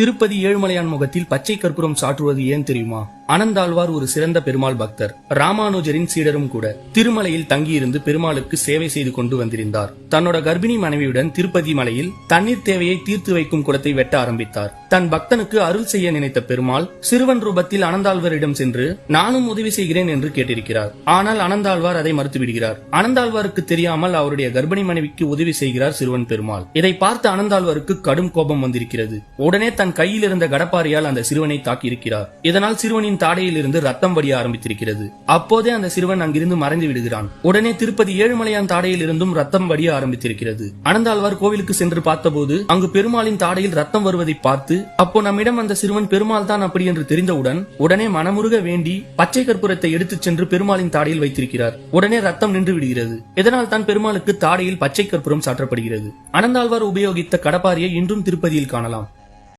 திருப்பதி ஏழுமலையான் முகத்தில் பச்சை கற்பூரம் சாற்றுவது ஏன் தெரியுமா? அனந்தாழ்வார் ஒரு சிறந்த பெருமாள் பக்தர். ராமானுஜரின் சீடரும் கூட திருமலையில் தங்கியிருந்து பெருமாளுக்கு சேவை செய்து கொண்டு வந்திருந்தார். தன்னோட கர்ப்பிணி மனைவியுடன் திருப்பதி மலையில் தண்ணீர் தேவையை தீர்த்து வைக்கும் குளத்தை வெட்ட ஆரம்பித்தார். தன் பக்தனுக்கு அருள் செய்ய நினைத்த பெருமாள் சிறுவன் ரூபத்தில் அனந்தாழ்வரிடம் சென்று நானும் உதவி செய்கிறேன் என்று கேட்டிருக்கிறார். ஆனால் அனந்தாழ்வார் அதை மறுத்துவிடுகிறார். அனந்தாழ்வாருக்கு தெரியாமல் அவருடைய கர்ப்பிணி மனைவிக்கு உதவி செய்கிறார் சிறுவன் பெருமாள். இதை பார்த்த அனந்தாழ்வாருக்கு கடும் கோபம் வந்திருக்கிறது. உடனே தன் கையில் இருந்த கடப்பாரியால் அந்த சிறுவனை தாக்கியிருக்கிறார். இதனால் சிறுவனின் தாடையில் இருந்து ரத்தம் வடிய ஆரம்பித்திருக்கிறது. அப்போதே அந்த சிறுவன் அங்கிருந்து மறைந்து விடுகிறான். உடனே திருப்பதி ஏழுமலையான் தாடையில் இருந்தும் ரத்தம் வடிய ஆரம்பித்திருக்கிறது. அனந்தாழ்வார் கோவிலுக்கு சென்று பார்த்தபோது அங்கு பெருமாளின் தாடையில் ரத்தம் வருவதை பார்த்து அப்போ நம்மிடம் அந்த சிறுவன் பெருமாள் தான் அப்படி என்று தெரிந்தவுடன் உடனே மனமுருக வேண்டி பச்சை கற்பூரத்தை எடுத்துச் சென்று பெருமாளின் தாடையில் வைத்திருக்கிறார். உடனே ரத்தம் நின்று விடுகிறது. இதனால் தான் பெருமாளுக்கு தாடையில் பச்சை கற்பூரம் சாற்றப்படுகிறது. அனந்தாழ்வார் உபயோகித்த கடப்பாரியை இன்றும் திருப்பதியில் காணலாம்.